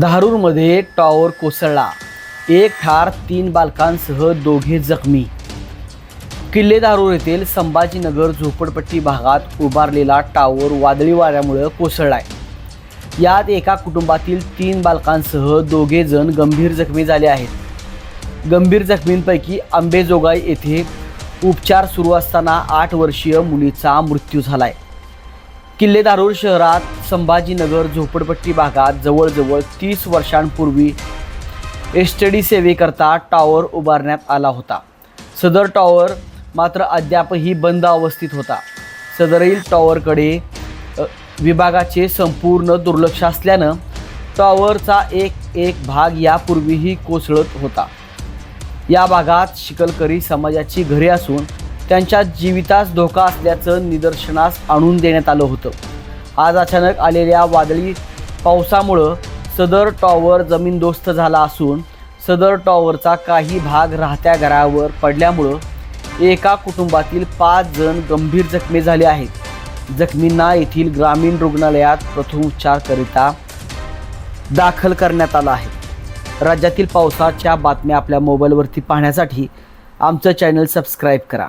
धारूरमध्ये tower कोसळला. एक ठार तीन बालकांसह दोघे जखमी. किल्ले धारूर येथील संभाजीनगर झोपडपट्टी भागात उभारलेला टॉवर वादळी वाऱ्यामुळे कोसळलाय. यात एका कुटुंबातील तीन बालकांसह दोघे जण गंभीर जखमी झाले आहेत. गंभीर जखमींपैकी आंबेजोगाई येथे उपचार सुरू असताना आठ वर्षीय मुलीचा मृत्यू झालाय. आहे किल्लेदारूर शहरात संभाजीनगर झोपडपट्टी भागात जवळजवळ तीस वर्षांपूर्वी एस डी सेवेकरता टॉवर उभारण्यात आला होता. सदर टॉवर मात्र अद्यापही बंद अवस्थेत होता. सदरील टॉवरकडे विभागाचे संपूर्ण दुर्लक्ष असल्यानं टॉवरचा एक एक भाग यापूर्वीही कोसळत होता. या भागात शिकलकरी समाजाची घरे असून त्यांच्या जीवितास धोका असल्याचं निदर्शनास आणून देण्यात आलं होतं. आज अचानक आलेल्या वादळी पावसामुळं सदर टॉवर जमीनदोस्त झाला असून सदर टॉवरचा काही भाग राहत्या घरावर पडल्यामुळं एका कुटुंबातील पाच जण गंभीर जखमी झाले आहेत. जखमींना येथील ग्रामीण रुग्णालयात प्रथमोपचारकरिता दाखल करण्यात आला आहे. राज्यातील पावसाच्या बातम्या आपल्या मोबाईलवरती पाहण्यासाठी आमचं चॅनल सबस्क्राईब करा.